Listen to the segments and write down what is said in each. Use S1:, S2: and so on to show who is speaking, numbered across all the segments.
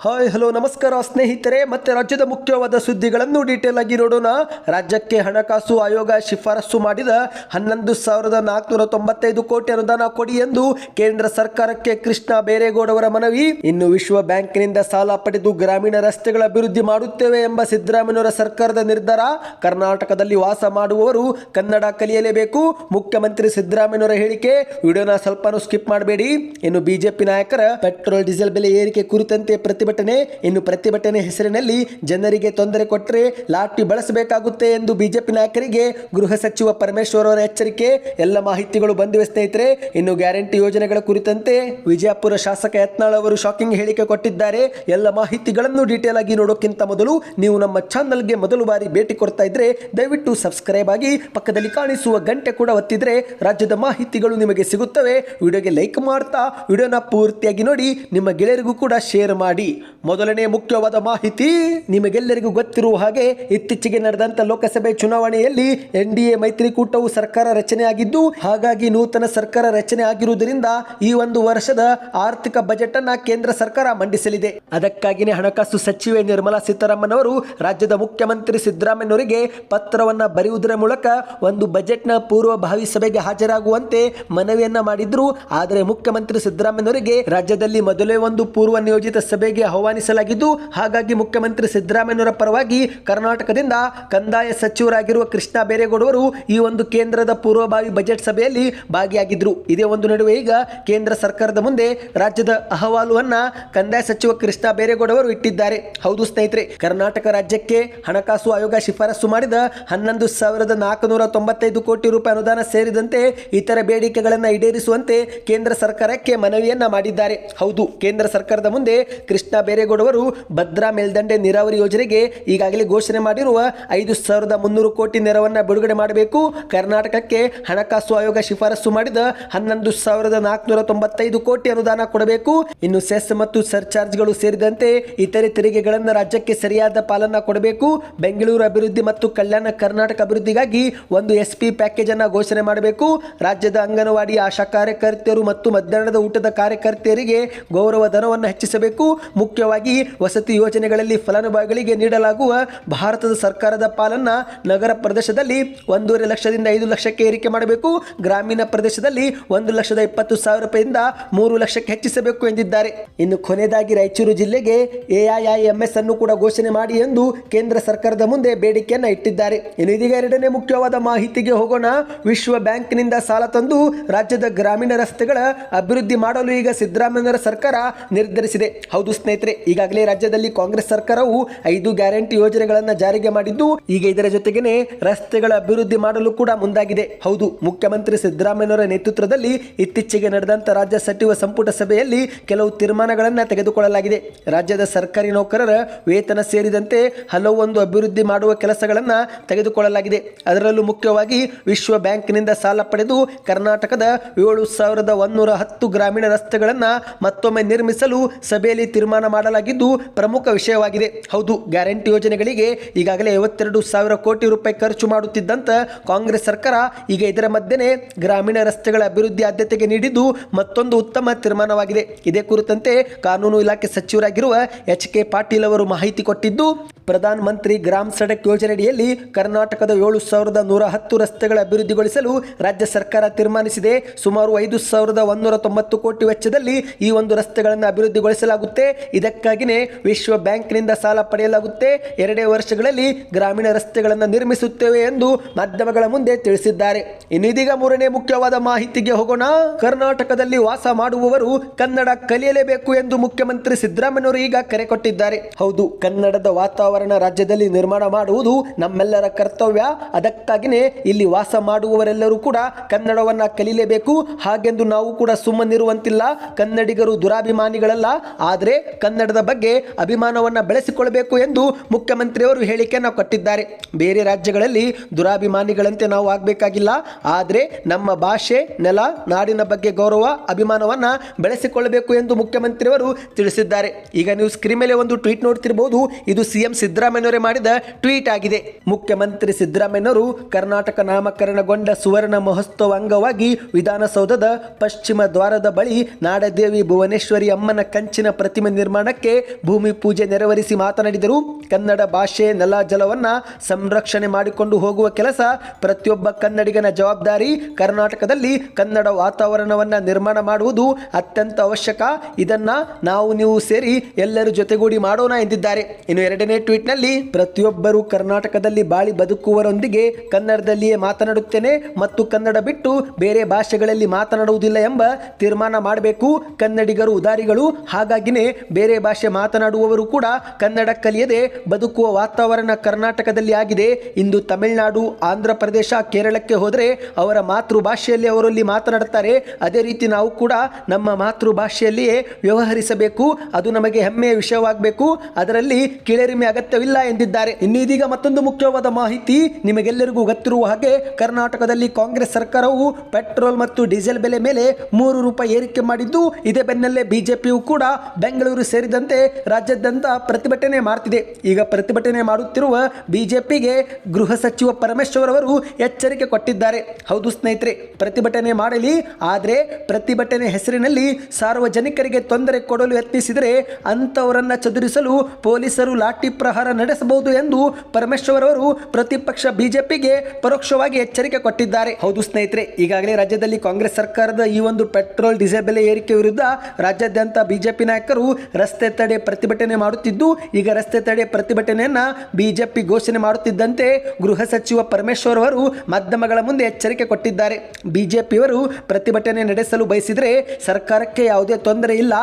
S1: Hi, hello, ನಮಸ್ಕಾರ ಸ್ನೇಹಿತರೆ, ಮತ್ತೆ ರಾಜ್ಯದ ಮುಖ್ಯವಾದ ಸುದ್ದಿಗಳನ್ನು ಡೀಟೇಲ್ ಆಗಿ ನೋಡೋಣ. ರಾಜ್ಯಕ್ಕೆ ಹಣಕಾಸು ಆಯೋಗ ಶಿಫಾರಸು ಮಾಡಿದ ಹನ್ನೊಂದು ಸಾವಿರದ ನಾಲ್ಕುನೂರ ತೊಂಬತ್ತೈದು ಕೋಟಿ ಅನುದಾನ ಕೊಡಿ ಎಂದು ಕೇಂದ್ರ ಸರ್ಕಾರಕ್ಕೆ ಕೃಷ್ಣ ಬೇರೇಗೌಡವರ ಮನವಿ. ಇನ್ನು ವಿಶ್ವ ಬ್ಯಾಂಕ್ನಿಂದ ಸಾಲ ಪಡೆದು ಗ್ರಾಮೀಣ ರಸ್ತೆಗಳ ಅಭಿವೃದ್ಧಿ ಮಾಡುತ್ತೇವೆ ಎಂಬ ಸಿದ್ದರಾಮಯ್ಯನವರ ಸರ್ಕಾರದ ನಿರ್ಧಾರ ಕರ್ನಾಟಕದಲ್ಲಿ ವಾಸ ಮಾಡುವವರು ಕನ್ನಡ ಕಲಿಯಲೇಬೇಕು. ಮುಖ್ಯಮಂತ್ರಿ ಸಿದ್ದರಾಮಯ್ಯನವರ ಹೇಳಿಕೆ ವಿಡಿಯೋನ ಸ್ವಲ್ಪನೂ ಸ್ಕಿಪ್ ಮಾಡಬೇಡಿ. ಇನ್ನು ಬಿಜೆಪಿ ನಾಯಕರ ಪೆಟ್ರೋಲ್ ಡೀಸೆಲ್ ಬೆಲೆ ಏರಿಕೆ ಕುರಿತಂತೆ ಪ್ರತಿಭಟನೆ. ಇನ್ನು ಪ್ರತಿಭಟನೆ ಹೆಸರಿನಲ್ಲಿ ಜನರಿಗೆ ತೊಂದರೆ ಕೊಟ್ಟರೆ ಲಾಠಿ ಬಳಸಬೇಕಾಗುತ್ತೆ ಎಂದು ಬಿಜೆಪಿ ನಾಯಕರಿಗೆ ಗೃಹ ಸಚಿವ ಪರಮೇಶ್ವರ್ ಅವರ ಎಚ್ಚರಿಕೆ. ಎಲ್ಲ ಮಾಹಿತಿಗಳು ಬಂದಿವೆ ಸ್ನೇಹಿತರೆ. ಇನ್ನು ಗ್ಯಾರಂಟಿ ಯೋಜನೆಗಳ ಕುರಿತಂತೆ ವಿಜಯಪುರ ಶಾಸಕ ಯತ್ನಾಳ್ ಅವರು ಶಾಕಿಂಗ್ ಹೇಳಿಕೆ ಕೊಟ್ಟಿದ್ದಾರೆ. ಎಲ್ಲ ಮಾಹಿತಿಗಳನ್ನು ಡೀಟೇಲ್ ಆಗಿ ನೋಡೋಕ್ಕಿಂತ ಮೊದಲು ನೀವು ನಮ್ಮ ಚಾನಲ್ಗೆ ಮೊದಲು ಬಾರಿ ಭೇಟಿ ಕೊಡ್ತಾ ಇದ್ರೆ ದಯವಿಟ್ಟು ಸಬ್ಸ್ಕ್ರೈಬ್ ಆಗಿ ಪಕ್ಕದಲ್ಲಿ ಕಾಣಿಸುವ ಗಂಟೆ ಕೂಡ ಒತ್ತಿದ್ರೆ ರಾಜ್ಯದ ಮಾಹಿತಿಗಳು ನಿಮಗೆ ಸಿಗುತ್ತವೆ. ವಿಡಿಯೋಗೆ ಲೈಕ್ ಮಾಡ್ತಾ, ವಿಡಿಯೋನ ಪೂರ್ತಿಯಾಗಿ ನೋಡಿ, ನಿಮ್ಮ ಗೆಳೆಯರಿಗೂ ಕೂಡ ಶೇರ್ ಮಾಡಿ. ಮೊದಲನೇ ಮುಖ್ಯವಾದ ಮಾಹಿತಿ ನಿಮಗೆಲ್ಲರಿಗೂ ಗೊತ್ತಿರುವ ಹಾಗೆ ಇತ್ತೀಚೆಗೆ ನಡೆದಂತ ಲೋಕಸಭೆ ಚುನಾವಣೆಯಲ್ಲಿ ಎನ್ ಡಿ ಎ ಮೈತ್ರಿಕೂಟವು ಸರ್ಕಾರ ರಚನೆಯಾಗಿದ್ದು ಹಾಗಾಗಿ ನೂತನ ಸರ್ಕಾರ ರಚನೆ ಆಗಿರುವುದರಿಂದ ಈ ಒಂದು ವರ್ಷದ ಆರ್ಥಿಕ ಬಜೆಟ್ ಅನ್ನ ಕೇಂದ್ರ ಸರ್ಕಾರ ಮಂಡಿಸಲಿದೆ. ಅದಕ್ಕಾಗಿಯೇ ಹಣಕಾಸು ಸಚಿವೆ ನಿರ್ಮಲಾ ಸೀತಾರಾಮನ್ ಅವರು ರಾಜ್ಯದ ಮುಖ್ಯಮಂತ್ರಿ ಸಿದ್ದರಾಮಯ್ಯನವರಿಗೆ ಪತ್ರವನ್ನ ಬರೆಯುವುದರ ಮೂಲಕ ಒಂದು ಬಜೆಟ್ನ ಪೂರ್ವಭಾವಿ ಸಭೆಗೆ ಹಾಜರಾಗುವಂತೆ ಮನವಿಯನ್ನ ಮಾಡಿದ್ರು. ಆದರೆ ಮುಖ್ಯಮಂತ್ರಿ ಸಿದ್ದರಾಮಯ್ಯನವರಿಗೆ ರಾಜ್ಯದಲ್ಲಿ ಮೊದಲೇ ಒಂದು ಪೂರ್ವ ನಿಯೋಜಿತ ಸಭೆಗೆ ಆಹ್ವಾನಿಸಲಾಗಿದ್ದು, ಹಾಗಾಗಿ ಮುಖ್ಯಮಂತ್ರಿ ಸಿದ್ದರಾಮಯ್ಯನವರ ಪರವಾಗಿ ಕರ್ನಾಟಕದಿಂದ ಕಂದಾಯ ಸಚಿವರಾಗಿರುವ ಕೃಷ್ಣ ಬೇರೇಗೌಡವರು ಈ ಒಂದು ಕೇಂದ್ರದ ಪೂರ್ವಭಾವಿ ಬಜೆಟ್ ಸಭೆಯಲ್ಲಿ ಭಾಗಿಯಾಗಿದ್ರು. ಇದೇ ಒಂದು ನಡುವೆ ಈಗ ಕೇಂದ್ರ ಸರ್ಕಾರದ ಮುಂದೆ ರಾಜ್ಯದ ಅಹವಾಲುವನ್ನ ಕಂದಾಯ ಸಚಿವ ಕೃಷ್ಣ ಬೈರೇಗೌಡವರು ಇಟ್ಟಿದ್ದಾರೆ. ಹೌದು ಸ್ನೇಹಿತರೆ, ಕರ್ನಾಟಕ ರಾಜ್ಯಕ್ಕೆ ಹಣಕಾಸು ಆಯೋಗ ಶಿಫಾರಸು ಮಾಡಿದ ಹನ್ನೊಂದು ಸಾವಿರದ ನಾಲ್ಕುನೂರ ತೊಂಬತ್ತೈದು ಕೋಟಿ ರೂಪಾಯಿ ಅನುದಾನ ಸೇರಿದಂತೆ ಇತರ ಬೇಡಿಕೆಗಳನ್ನು ಈಡೇರಿಸುವಂತೆ ಕೇಂದ್ರ ಸರ್ಕಾರಕ್ಕೆ ಮನವಿಯನ್ನ ಮಾಡಿದ್ದಾರೆ. ಹೌದು, ಕೇಂದ್ರ ಸರ್ಕಾರದ ಮುಂದೆ ಕೃಷ್ಣ ಬೈರೇಗೌಡವರು ಭದ್ರಾ ಮೇಲ್ದಂಡೆ ನೀರಾವರಿ ಯೋಜನೆಗೆ ಈಗಾಗಲೇ ಘೋಷಣೆ ಮಾಡಿರುವ ಐದು ಸಾವಿರದ ಮುನ್ನೂರು ಕೋಟಿ ನೆರವನ್ನ ಬಿಡುಗಡೆ ಮಾಡಬೇಕು. ಕರ್ನಾಟಕಕ್ಕೆ ಹಣಕಾಸು ಆಯೋಗ ಶಿಫಾರಸು ಮಾಡಿದ ಹನ್ನೊಂದು ಸಾವಿರದ ನಾಲ್ಕುನೂರ ತೊಂಬತ್ತೈದು ಕೋಟಿ ಅನುದಾನ ಕೊಡಬೇಕು. ಇನ್ನು ಸೆಸ್ ಮತ್ತು ಸರ್ಚಾರ್ಜ್ಗಳು ಸೇರಿದಂತೆ ಇತರೆ ತೆರಿಗೆಗಳನ್ನು ರಾಜ್ಯಕ್ಕೆ ಸರಿಯಾದ ಪಾಲನ್ನ ಕೊಡಬೇಕು. ಬೆಂಗಳೂರು ಅಭಿವೃದ್ಧಿ ಮತ್ತು ಕಲ್ಯಾಣ ಕರ್ನಾಟಕ ಅಭಿವೃದ್ಧಿಗಾಗಿ ಒಂದು ಎಸ್ ಪಿ ಪ್ಯಾಕೇಜ್ ಅನ್ನು ಘೋಷಣೆ ಮಾಡಬೇಕು. ರಾಜ್ಯದ ಅಂಗನವಾಡಿ ಆಶಾ ಕಾರ್ಯಕರ್ತೆಯರು ಮತ್ತು ಮಧ್ಯಾಹ್ನದ ಊಟದ ಕಾರ್ಯಕರ್ತೆಯರಿಗೆ ಗೌರವ ಧನವನ್ನು ಹೆಚ್ಚಿಸಬೇಕು. ಮುಖ್ಯವಾಗಿ ವಸತಿ ಯೋಜನೆಗಳಲ್ಲಿ ಫಲಾನುಭವಿಗಳಿಗೆ ನೀಡಲಾಗುವ ಭಾರತದ ಸರ್ಕಾರದ ಪಾಲನ್ನ ನಗರ ಪ್ರದೇಶದಲ್ಲಿ ಒಂದೂವರೆ ಲಕ್ಷದಿಂದ ಐದು ಲಕ್ಷಕ್ಕೆ ಏರಿಕೆ ಮಾಡಬೇಕು, ಗ್ರಾಮೀಣ ಪ್ರದೇಶದಲ್ಲಿ ಒಂದು ಲಕ್ಷದ ಇಪ್ಪತ್ತು ಸಾವಿರ ರೂಪಾಯಿಂದ ಮೂರು ಲಕ್ಷಕ್ಕೆ ಹೆಚ್ಚಿಸಬೇಕು ಎಂದಿದ್ದಾರೆ. ಇನ್ನು ಕೊನೆಯದಾಗಿ ರಾಯಚೂರು ಜಿಲ್ಲೆಗೆ ಎಐಐಎಂಎಸ್ ಅನ್ನು ಕೂಡ ಘೋಷಣೆ ಮಾಡಿ ಎಂದು ಕೇಂದ್ರ ಸರ್ಕಾರದ ಮುಂದೆ ಬೇಡಿಕೆಯನ್ನು ಇಟ್ಟಿದ್ದಾರೆ. ಇನ್ನು ಇದೀಗ ಎರಡನೇ ಮುಖ್ಯವಾದ ಮಾಹಿತಿಗೆ ಹೋಗೋಣ. ವಿಶ್ವ ಬ್ಯಾಂಕ್ನಿಂದ ಸಾಲ ತಂದು ರಾಜ್ಯದ ಗ್ರಾಮೀಣ ರಸ್ತೆಗಳ ಅಭಿವೃದ್ಧಿ ಮಾಡಲು ಈಗ ಸಿದ್ದರಾಮಯ್ಯರ ಸರ್ಕಾರ ನಿರ್ಧರಿಸಿದೆ. ಹೌದು ಸ್ನೇಹಿತರೆ ಈಗಾಗಲೇ ರಾಜ್ಯದಲ್ಲಿ ಕಾಂಗ್ರೆಸ್ ಸರ್ಕಾರವು ಐದು ಗ್ಯಾರಂಟಿ ಯೋಜನೆಗಳನ್ನು ಜಾರಿಗೆ ಮಾಡಿದ್ದು, ಈಗ ಇದರ ಜೊತೆಗೇನೆ ರಸ್ತೆಗಳ ಅಭಿವೃದ್ಧಿ ಮಾಡಲು ಕೂಡ ಮುಂದಾಗಿದೆ. ಹೌದು, ಮುಖ್ಯಮಂತ್ರಿ ಸಿದ್ದರಾಮಯ್ಯನವರ ನೇತೃತ್ವದಲ್ಲಿ ಇತ್ತೀಚೆಗೆ ನಡೆದಂತ ರಾಜ್ಯ ಸಚಿವ ಸಂಪುಟ ಸಭೆಯಲ್ಲಿ ಕೆಲವು ತೀರ್ಮಾನಗಳನ್ನು ತೆಗೆದುಕೊಳ್ಳಲಾಗಿದೆ. ರಾಜ್ಯದ ಸರ್ಕಾರಿ ನೌಕರರ ವೇತನ ಸೇರಿದಂತೆ ಹಲವು ಒಂದು ಅಭಿವೃದ್ಧಿ ಮಾಡುವ ಕೆಲಸಗಳನ್ನು ತೆಗೆದುಕೊಳ್ಳಲಾಗಿದೆ. ಅದರಲ್ಲೂ ಮುಖ್ಯವಾಗಿ ವಿಶ್ವ ಬ್ಯಾಂಕ್ನಿಂದ ಸಾಲ ಪಡೆದು ಕರ್ನಾಟಕದ ಏಳು ಸಾವಿರದ ಒಂದೂರ ಹತ್ತು ಗ್ರಾಮೀಣ ರಸ್ತೆಗಳನ್ನು ಮತ್ತೊಮ್ಮೆ ನಿರ್ಮಿಸಲು ಸಭೆಯಲ್ಲಿ ತೀರ್ಮಾನ ಮಾಡಲಾಗಿದ್ದು ಪ್ರಮುಖ ವಿಷಯವಾಗಿದೆ. ಹೌದು, ಗ್ಯಾರಂಟಿ ಯೋಜನೆಗಳಿಗೆ ಈಗಾಗಲೇ ಐವತ್ತೆರಡು ಸಾವಿರ ಕೋಟಿ ರೂಪಾಯಿ ಖರ್ಚು ಮಾಡುತ್ತಿದ್ದಂತ ಕಾಂಗ್ರೆಸ್ ಸರ್ಕಾರ ಈಗ ಇದರ ಮಧ್ಯೆ ಗ್ರಾಮೀಣ ರಸ್ತೆಗಳ ಅಭಿವೃದ್ಧಿ ಆದ್ಯತೆಗೆ ನೀಡಿದ್ದು ಮತ್ತೊಂದು ಉತ್ತಮ ತೀರ್ಮಾನವಾಗಿದೆ. ಇದೇ ಕುರಿತಂತೆ ಕಾನೂನು ಇಲಾಖೆ ಸಚಿವರಾಗಿರುವ ಎಚ್ ಕೆ ಪಾಟೀಲ್ ಅವರು ಮಾಹಿತಿ ಕೊಟ್ಟಿದ್ದು, ಪ್ರಧಾನ ಮಂತ್ರಿ ಗ್ರಾಮ್ ಸಡಕ್ ಯೋಜನೆಯಡಿಯಲ್ಲಿ ಕರ್ನಾಟಕದ ಏಳು ಸಾವಿರದ ನೂರ ಹತ್ತು ರಸ್ತೆಗಳ ಅಭಿವೃದ್ಧಿಗೊಳಿಸಲು ರಾಜ್ಯ ಸರ್ಕಾರ ತೀರ್ಮಾನಿಸಿದೆ. ಸುಮಾರು ಐದು ಸಾವಿರದ ಒಂದೂರ ತೊಂಬತ್ತು ಕೋಟಿ ವೆಚ್ಚದಲ್ಲಿ ಈ ಒಂದು ರಸ್ತೆಗಳನ್ನು ಅಭಿವೃದ್ಧಿಗೊಳಿಸಲಾಗುತ್ತೆ. ಇದಕ್ಕಾಗಿಯೇ ವಿಶ್ವ ಬ್ಯಾಂಕ್ನಿಂದ ಸಾಲ ಪಡೆಯಲಾಗುತ್ತೆ. ಎರಡೇ ವರ್ಷಗಳಲ್ಲಿ ಗ್ರಾಮೀಣ ರಸ್ತೆಗಳನ್ನು ನಿರ್ಮಿಸುತ್ತೇವೆ ಎಂದು ಮಾಧ್ಯಮಗಳ ಮುಂದೆ ತಿಳಿಸಿದ್ದಾರೆ. ಇನ್ನು ಇದೀಗ ಮೂರನೇ ಮುಖ್ಯವಾದ ಮಾಹಿತಿಗೆ ಹೋಗೋಣ. ಕರ್ನಾಟಕದಲ್ಲಿ ವಾಸ ಮಾಡುವವರು ಕನ್ನಡ ಕಲಿಯಲೇಬೇಕು ಎಂದು ಮುಖ್ಯಮಂತ್ರಿ ಸಿದ್ದರಾಮಯ್ಯವರು ಈಗ ಕರೆ ಕೊಟ್ಟಿದ್ದಾರೆ. ಹೌದು, ಕನ್ನಡದ ವಾತಾವರಣ ರಾಜ್ಯದಲ್ಲಿ ನಿರ್ಮಾಣ ಮಾಡುವುದು ನಮ್ಮೆಲ್ಲರ ಕರ್ತವ್ಯ. ಅದಕ್ಕಾಗಿಯೇ ಇಲ್ಲಿ ವಾಸ ಮಾಡುವವರೆಲ್ಲರೂ ಕೂಡ ಕನ್ನಡವನ್ನ ಕಲಿಯಲೇಬೇಕು. ಹಾಗೆಂದು ನಾವು ಕೂಡ ಸುಮ್ಮನಿರುವಂತಿಲ್ಲ. ಕನ್ನಡಿಗರು ದುರಾಭಿಮಾನಿಗಳಲ್ಲ. ಆದರೆ ಕನ್ನಡದ ಬಗ್ಗೆ ಅಭಿಮಾನವನ್ನು ಬೆಳೆಸಿಕೊಳ್ಳಬೇಕು ಎಂದು ಮುಖ್ಯಮಂತ್ರಿಯವರು ಹೇಳಿಕೆಯನ್ನು ಕೊಟ್ಟಿದ್ದಾರೆ. ಬೇರೆ ರಾಜ್ಯಗಳಲ್ಲಿ ದುರಾಭಿಮಾನಿಗಳಂತೆ ನಾವು ಆಗಬೇಕಾಗಿಲ್ಲ. ಆದರೆ ನಮ್ಮ ಭಾಷೆ, ನೆಲ, ನಾಡಿನ ಬಗ್ಗೆ ಗೌರವ, ಅಭಿಮಾನವನ್ನು ಬೆಳೆಸಿಕೊಳ್ಳಬೇಕು ಎಂದು ಮುಖ್ಯಮಂತ್ರಿಯವರು ತಿಳಿಸಿದ್ದಾರೆ. ಈಗ ನೀವು ಸ್ಕ್ರೀನ್ ಮೇಲೆ ಒಂದು ಟ್ವೀಟ್ ನೋಡ್ತಿರಬಹುದು ಇದು ಸಿಎಂ ಸಿದ್ದರಾಮಯ್ಯವರೇ ಮಾಡಿದ ಟ್ವೀಟ್ ಆಗಿದೆ. ಮುಖ್ಯಮಂತ್ರಿ ಸಿದ್ದರಾಮಯ್ಯವರು ಕರ್ನಾಟಕ ನಾಮಕರಣಗೊಂಡ ಸುವರ್ಣ ಮಹೋತ್ಸವ ಅಂಗವಾಗಿ ವಿಧಾನಸೌಧದ ಪಶ್ಚಿಮ ದ್ವಾರದ ಬಳಿ ನಾಡದೇವಿ ಭುವನೇಶ್ವರಿ ಅಮ್ಮನ ಕಂಚಿನ ಪ್ರತಿಮೆ ನಿರ್ಮಾಣಕ್ಕೆ ಭೂಮಿ ಪೂಜೆ ನೆರವೇರಿಸಿ ಮಾತನಾಡಿದರು. ಕನ್ನಡ ಭಾಷೆ ನೆಲ ಜಲವನ್ನು ಸಂರಕ್ಷಣೆ ಮಾಡಿಕೊಂಡು ಹೋಗುವ ಕೆಲಸ ಪ್ರತಿಯೊಬ್ಬ ಕನ್ನಡಿಗನ ಜವಾಬ್ದಾರಿ. ಕರ್ನಾಟಕದಲ್ಲಿ ಕನ್ನಡ ವಾತಾವರಣವನ್ನು ನಿರ್ಮಾಣ ಮಾಡುವುದು ಅತ್ಯಂತ ಅವಶ್ಯಕ. ಇದನ್ನು ನಾವು ನೀವು ಸೇರಿ ಎಲ್ಲರೂ ಜೊತೆಗೂಡಿ ಮಾಡೋಣ ಎಂದಿದ್ದಾರೆ. ಇನ್ನು ಎರಡನೇ ಟ್ವೀಟ್ನಲ್ಲಿ, ಪ್ರತಿಯೊಬ್ಬರು ಕರ್ನಾಟಕದಲ್ಲಿ ಬಾಳಿ ಬದುಕುವರೊಂದಿಗೆ ಕನ್ನಡದಲ್ಲಿಯೇ ಮಾತನಾಡುತ್ತೇನೆ ಮತ್ತು ಕನ್ನಡ ಬಿಟ್ಟು ಬೇರೆ ಭಾಷೆಗಳಲ್ಲಿ ಮಾತನಾಡುವುದಿಲ್ಲ ಎಂಬ ತೀರ್ಮಾನ ಮಾಡಬೇಕು. ಕನ್ನಡಿಗರು ಉದಾರಿಗಳು. ಹಾಗಾಗಿನೇ ಬೇರೆ ಭಾಷೆ ಮಾತನಾಡುವವರು ಕೂಡ ಕನ್ನಡ ಕಲಿಯದೆ ಬದುಕುವ ವಾತಾವರಣ ಕರ್ನಾಟಕದಲ್ಲಿ ಆಗಿದೆ. ಇಂದು ತಮಿಳುನಾಡು, ಆಂಧ್ರ ಪ್ರದೇಶ, ಕೇರಳಕ್ಕೆ ಹೋದರೆ ಅವರ ಮಾತೃಭಾಷೆಯಲ್ಲಿ ಅವರಲ್ಲಿ ಮಾತನಾಡುತ್ತಾರೆ. ಅದೇ ರೀತಿ ನಾವು ಕೂಡ ನಮ್ಮ ಮಾತೃಭಾಷೆಯಲ್ಲಿಯೇ ವ್ಯವಹರಿಸಬೇಕು. ಅದು ನಮಗೆ ಹೆಮ್ಮೆಯ ವಿಷಯವಾಗಬೇಕು. ಅದರಲ್ಲಿ ಕೀಳರಿಮೆ ಅಗತ್ಯವಿಲ್ಲ ಎಂದಿದ್ದಾರೆ. ಇನ್ನು ಇದೀಗ ಮತ್ತೊಂದು ಮುಖ್ಯವಾದ ಮಾಹಿತಿ ನಿಮಗೆಲ್ಲರಿಗೂ ಗೊತ್ತಿರುವ ಹಾಗೆ ಕರ್ನಾಟಕದಲ್ಲಿ ಕಾಂಗ್ರೆಸ್ ಸರ್ಕಾರವು ಪೆಟ್ರೋಲ್ ಮತ್ತು ಡೀಸೆಲ್ ಬೆಲೆ ಮೇಲೆ ಮೂರು ರೂಪಾಯಿ ಏರಿಕೆ ಮಾಡಿದ್ದು, ಇದೇ ಬೆನ್ನಲ್ಲೇ ಬಿಜೆಪಿಯು ಕೂಡ ಬೆಂಗಳೂರು ಸೇರಿದಂತೆ ರಾಜ್ಯಾದ್ಯಂತ ಪ್ರತಿಭಟನೆ ಮಾಡ್ತಿದೆ. ಈಗ ಪ್ರತಿಭಟನೆ ಮಾಡುತ್ತಿರುವ ಬಿಜೆಪಿಗೆ ಗೃಹ ಸಚಿವ ಪರಮೇಶ್ವರ್ ಅವರು ಎಚ್ಚರಿಕೆ ಕೊಟ್ಟಿದ್ದಾರೆ. ಹೌದು ಸ್ನೇಹಿತರೆ, ಪ್ರತಿಭಟನೆ ಮಾಡಲಿ, ಆದರೆ ಪ್ರತಿಭಟನೆ ಹೆಸರಿನಲ್ಲಿ ಸಾರ್ವಜನಿಕರಿಗೆ ತೊಂದರೆ ಕೊಡಲು ಯತ್ನಿಸಿದರೆ ಅಂಥವರನ್ನು ಚದುರಿಸಲು ಪೊಲೀಸರು ಲಾಠಿ ಪ್ರಹಾರ ನಡೆಸಬಹುದು ಎಂದು ಪರಮೇಶ್ವರ್ ಅವರು ಪ್ರತಿಪಕ್ಷ ಬಿಜೆಪಿಗೆ ಪರೋಕ್ಷವಾಗಿ ಎಚ್ಚರಿಕೆ ಕೊಟ್ಟಿದ್ದಾರೆ. ಹೌದು ಸ್ನೇಹಿತರೆ, ಈಗಾಗಲೇ ರಾಜ್ಯದಲ್ಲಿ ಕಾಂಗ್ರೆಸ್ ಸರ್ಕಾರದ ಈ ಒಂದು ಪೆಟ್ರೋಲ್, ಡೀಸೆಲ್ ಬೆಲೆ ಏರಿಕೆ ವಿರುದ್ಧ ರಾಜ್ಯಾದ್ಯಂತ ಬಿಜೆಪಿ ನಾಯಕರು ರಸ್ತೆ ತಡೆ ಪ್ರತಿಭಟನೆ ಮಾಡುತ್ತಿದ್ದು, ಈಗ ರಸ್ತೆ ತಡೆ ಪ್ರತಿಭಟನೆಯನ್ನ ಬಿಜೆಪಿ ಘೋಷಣೆ ಮಾಡುತ್ತಿದ್ದಂತೆ ಗೃಹ ಸಚಿವ ಪರಮೇಶ್ವರ್ ಅವರು ಮಾಧ್ಯಮಗಳ ಮುಂದೆ ಎಚ್ಚರಿಕೆ ಕೊಟ್ಟಿದ್ದಾರೆ. ಬಿಜೆಪಿಯವರು ಪ್ರತಿಭಟನೆ ನಡೆಸಲು ಬಯಸಿದರೆ ಸರ್ಕಾರಕ್ಕೆ ಯಾವುದೇ ತೊಂದರೆ ಇಲ್ಲ.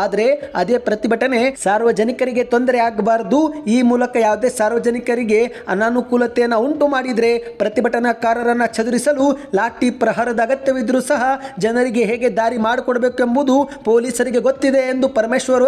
S1: ಆದರೆ ಅದೇ ಪ್ರತಿಭಟನೆ ಸಾರ್ವಜನಿಕರಿಗೆ ತೊಂದರೆ ಆಗಬಾರದು. ಈ ಮೂಲಕ ಯಾವುದೇ ಸಾರ್ವಜನಿಕರಿಗೆ ಅನಾನುಕೂಲತೆಯನ್ನು ಉಂಟು ಮಾಡಿದರೆ ಪ್ರತಿಭಟನಾಕಾರರನ್ನು ಚದುರಿಸಲು ಲಾಠಿ ಪ್ರಹಾರದ ಅಗತ್ಯವಿದ್ದರೂ ಸಹ ಜನರಿಗೆ ಹೇಗೆ ದಾರಿ ಮಾಡಿಕೊಡಬೇಕು ಎಂಬುದು ಪೊಲೀಸರಿಗೆ ಗೊತ್ತಿದೆ ಎಂದು ಪರಮೇಶ್ವರ್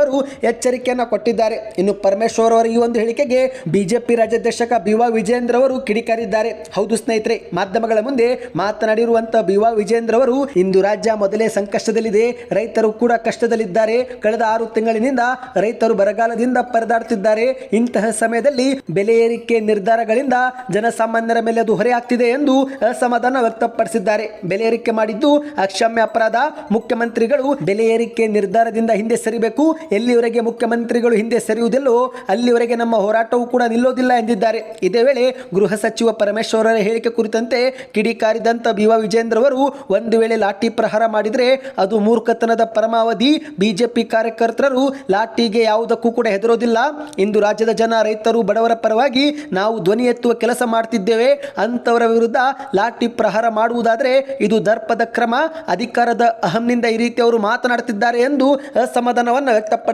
S1: ಎಚ್ಚರಿಕೆಯನ್ನು ಕೊಟ್ಟಿದ್ದಾರೆ. ಇನ್ನು ಪರಮೇಶ್ವರ್ ಅವರ ಈ ಒಂದು ಹೇಳಿಕೆಗೆ ಬಿಜೆಪಿ ರಾಜ್ಯಾಧ್ಯಕ್ಷಕ ಬಿ ವಾ ವಿಜೇಂದ್ರ ಅವರು ಕಿಡಿಕಾರಿದ್ದಾರೆ. ಹೌದು ಸ್ನೇಹಿತರೆ, ಮಾಧ್ಯಮಗಳ ಮುಂದೆ ಮಾತನಾಡಿರುವಂತಹ ಬಿವಾ ವಿಜೇಂದ್ರ ಅವರು ಇಂದು ರಾಜ್ಯ ಮೊದಲೇ ಸಂಕಷ್ಟದಲ್ಲಿದೆ. ರೈತರು ಕೂಡ ಕಷ್ಟದಲ್ಲಿದ್ದಾರೆ. ಕಳೆದ ಆರು ತಿಂಗಳಿನಿಂದ ರೈತರು ಬರಗಾಲದಿಂದ ಪರದಾಡುತ್ತಿದ್ದಾರೆ. ಇಂತಹ ಸಮಯದಲ್ಲಿ ಬೆಲೆ ಏರಿಕೆ ನಿರ್ಧಾರಗಳಿಂದ ಜನಸಾಮಾನ್ಯರ ಮೇಲೆ ಅದು ಹೊರೆಯಾಗ್ತಿದೆ ಎಂದು ಅಸಮಾಧಾನ ವ್ಯಕ್ತಪಡಿಸಿದ್ದಾರೆ. ಬೆಲೆ ಏರಿಕೆ ಮಾಡಿದ್ದು ಅಕ್ಷಮ್ಯ ಅಪರಾಧ. ಮುಖ್ಯಮಂತ್ರಿಗಳು ಬೆಲೆ ಏರಿಕೆ ನಿರ್ಧಾರದಿಂದ ಹಿಂದೆ ಸರಿಬೇಕು ಎಲ್ಲಿವರೆಗೆ ಮುಖ್ಯಮಂತ್ರಿಗಳು ಹಿಂದೆ ಸರಿಯುವುದಿಲ್ಲೋ ಅಲ್ಲಿವರೆಗೆ ನಮ್ಮ ಹೋರಾಟವೂ ಕೂಡ ನಿಲ್ಲೋದಿಲ್ಲ ಎಂದಿದ್ದಾರೆ. ಇದೇ ವೇಳೆ ಗೃಹ ಸಚಿವ ಪರಮೇಶ್ವರರ ಹೇಳಿಕೆ ಕುರಿತಂತೆ ಕಿಡಿಕಾರಿದಂಥ ಬಿ ವಾ ವಿಜೇಂದ್ರ ಅವರು ಒಂದು ವೇಳೆ ಲಾಠಿ ಪ್ರಹಾರ ಮಾಡಿದರೆ ಅದು ಮೂರ್ಖತನದ ಪರಮಾವಧಿ. ಬಿಜೆಪಿ ಕಾರ್ಯಕರ್ತರು ಲಾಠಿಗೆ ಯಾವುದಕ್ಕೂ ಕೂಡ ಹೆದರೋದಿಲ್ಲ. ಇಂದು ರಾಜ್ಯದ ಜನ, ರೈತರು, ಬಡವರ ಪರವಾಗಿ ನಾವು ಧ್ವನಿ ಎತ್ತುವ ಕೆಲಸ ಮಾಡ್ತಿದ್ದೇವೆ. ಅಂತವರ ವಿರುದ್ಧ ಲಾಠಿ ಪ್ರಹಾರ ಮಾಡುವುದಾದರೆ ಇದು ದರ್ಪದ ಕ್ರಮ. ಅಧಿಕಾರದ ಅಹಂನಿಂದ ಈ ರೀತಿ ಅವರು ಮಾತನಾಡುತ್ತಿದ್ದಾರೆ ಎಂದು ಅಸಮಾಧಾನವನ್ನು ವ್ಯಕ್ತಪಡಿಸಿದ್ದಾರೆ.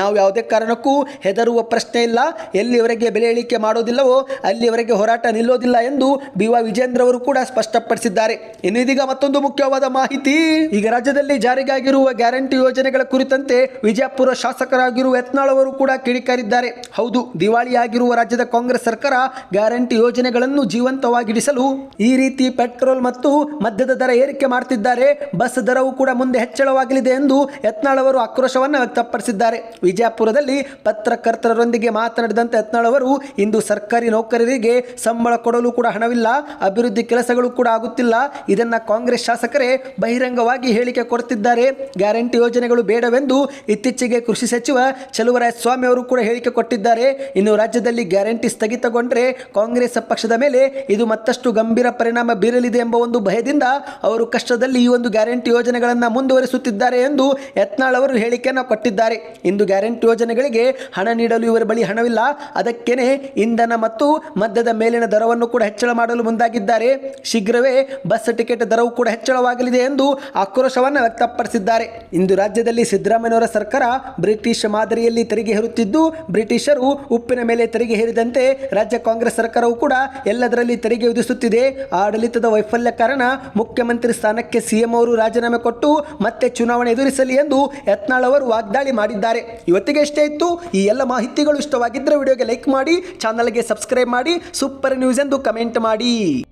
S1: ನಾವು ಯಾವುದೇ ಕಾರಣಕ್ಕೂ ಹೆದರುವ ಪ್ರಶ್ನೆ ಇಲ್ಲ. ಎಲ್ಲಿವರೆಗೆ ಬೆಲೆ ಇಳಿಕೆ ಮಾಡೋದಿಲ್ಲವೋ ಅಲ್ಲಿವರೆಗೆ ಹೋರಾಟ ನಿಲ್ಲೋದಿಲ್ಲ ಎಂದು ಬಿ ವಾ ವಿಜೇಂದ್ರ ಅವರು ಕೂಡ ಸ್ಪಷ್ಟಪಡಿಸಿದ್ದಾರೆ. ಇನ್ನು ಇದೀಗ ಮತ್ತೊಂದು ಮುಖ್ಯವಾದ ಮಾಹಿತಿ. ಈಗ ರಾಜ್ಯದಲ್ಲಿ ಜಾರಿಗಾಗಿರುವ ಗ್ಯಾರಂಟಿ ಯೋಜನೆಗಳ ಕುರಿತಂತೆ ವಿಜಯಪುರ ಶಾಸಕರಾಗಿರುವ ಯತ್ನಾಳ್ ಅವರು ಕೂಡ ಕಿಡಿಕಾರಿದ್ದಾರೆ. ಹೌದು, ದಿವಾಳಿಯಾಗಿರುವ ರಾಜ್ಯದ ಕಾಂಗ್ರೆಸ್ ಸರ್ಕಾರ ಗ್ಯಾರಂಟಿ ಯೋಜನೆಗಳನ್ನು ಜೀವಂತವಾಗಿಡಿಸಲು ಈ ರೀತಿ ಪೆಟ್ರೋಲ್ ಮತ್ತು ಮದ್ಯದ ದರ ಏರಿಕೆ ಮಾಡ್ತಿದ್ದಾರೆ. ಬಸ್ ದರವು ಕೂಡ ಮುಂದೆ ಹೆಚ್ಚಳವಾಗಲಿದೆ ಎಂದು ಯತ್ನಾಳ್ ಅವರು ಆಕ್ರೋಶವನ್ನು ವ್ಯಕ್ತಪಡಿಸಿದ್ದಾರೆ. ವಿಜಯಪುರದಲ್ಲಿ ಪತ್ರಕರ್ತರೊಂದಿಗೆ ಮಾತನಾಡಿದಂತೆ ಯತ್ನಾಳ್ ಅವರು ಇಂದು ಸರ್ಕಾರಿ ನೌಕರರಿಗೆ ಸಂಬಳ ಕೊಡಲು ಕೂಡ ಹಣವಿಲ್ಲ, ಅಭಿವೃದ್ಧಿ ಕೆಲಸಗಳು ಕೂಡ ಆಗುತ್ತಿಲ್ಲ. ಇದನ್ನು ಕಾಂಗ್ರೆಸ್ ಶಾಸಕರೇ ಬಹಿರಂಗವಾಗಿ ಹೇಳಿಕೆ ಕೊಡುತ್ತಿದ್ದಾರೆ ಗ್ಯಾರಂಟಿ ಯೋಜನೆಗಳು ಬೇಡವೆಂದು ಇತ್ತೀಚೆಗೆ ಕೃಷಿ ಸಚಿವ ಚಲುವರಾಯ ಸ್ವಾಮಿ ಅವರು ಕೂಡ ಹೇಳಿಕೆ ಕೊಟ್ಟಿದ್ದಾರೆ. ಇನ್ನು ರಾಜ್ಯದಲ್ಲಿ ಗ್ಯಾರಂಟಿ ಸ್ಥಗಿತಗೊಂಡರೆ ಕಾಂಗ್ರೆಸ್ ಪಕ್ಷದ ಮೇಲೆ ಇದು ಮತ್ತಷ್ಟು ಗಂಭೀರ ಪರಿಣಾಮ ಬೀರಲಿದೆ ಎಂಬ ಒಂದು ಭಯದಿಂದ ಅವರು ಕಷ್ಟದಲ್ಲಿ ಈ ಒಂದು ಗ್ಯಾರಂಟಿ ಯೋಜನೆಗಳನ್ನು ಮುಂದುವರಿಸುತ್ತಿದ್ದಾರೆ ಎಂದು ಯತ್ನಾಳ್ ಅವರು ಹೇಳಿಕೆಯನ್ನು ಕೊಟ್ಟಿದ್ದಾರೆ. ಇಂದು ಗ್ಯಾರಂಟಿ ಯೋಜನೆಗಳಿಗೆ ಹಣ ನೀಡಲು ಇವರ ಬಳಿ ಹಣವಿಲ್ಲ. ಅದಕ್ಕೇನೆ ಇಂಧನ ಮತ್ತು ಮದ್ಯದ ಮೇಲಿನ ದರವನ್ನು ಕೂಡ ಹೆಚ್ಚಳ ಮಾಡಲು ಮುಂದಾಗಿದ್ದಾರೆ. ಶೀಘ್ರವೇ ಬಸ್ ಟಿಕೆಟ್ ದರವು ಕೂಡ ಹೆಚ್ಚಳವಾಗಲಿದೆ ಎಂದು ಆಕ್ರೋಶವನ್ನು ವ್ಯಕ್ತಪಡಿಸಿದ್ದಾರೆ. ಇಂದು ರಾಜ್ಯದಲ್ಲಿ ಸಿದ್ದರಾಮಯ್ಯವರ ಸರ್ಕಾರ ಬ್ರಿಟಿಷ್ ಮಾದರಿಯಲ್ಲಿ ತೆರಿಗೆ ಹೇರುತ್ತಿದ್ದು, ಬ್ರಿಟಿಷರು ಉಪ್ಪಿನ ಮೇಲೆ ತೆರಿಗೆ ಹೇರಿದಂತೆ ರಾಜ್ಯ ಕಾಂಗ್ರೆಸ್ ಸರ್ಕಾರವು ಕೂಡ ಎಲ್ಲದರಲ್ಲಿ ತೆರಿಗೆ ವಿಧಿಸುತ್ತಿದೆ. ಆಡಳಿತದ ವೈಫಲ್ಯ ಕಾರಣ ಮುಖ್ಯಮಂತ್ರಿ ಸ್ಥಾನಕ್ಕೆ ಸಿಎಂ ಅವರು ರಾಜೀನಾಮೆ ಕೊಟ್ಟು ಮತ್ತೆ ಚುನಾವಣೆ ಎದುರಿಸಲಿ ಎಂದು ಯತ್ನಾಳ್ ಅವರು ಮಾಡಿದ್ದಾರೆ. ಇವತ್ತಿಗೆ ಇಷ್ಟೇ ಇತ್ತು. ಈ ಎಲ್ಲ ಮಾಹಿತಿಗಳು ಇಷ್ಟವಾಗಿದ್ದರೆ ವಿಡಿಯೋಗೆ ಲೈಕ್ ಮಾಡಿ, ಚಾನಲ್ಗೆ ಸಬ್ಸ್ಕ್ರೈಬ್ ಮಾಡಿ, ಸೂಪರ್ ನ್ಯೂಸ್ ಎಂದು ಕಮೆಂಟ್ ಮಾಡಿ.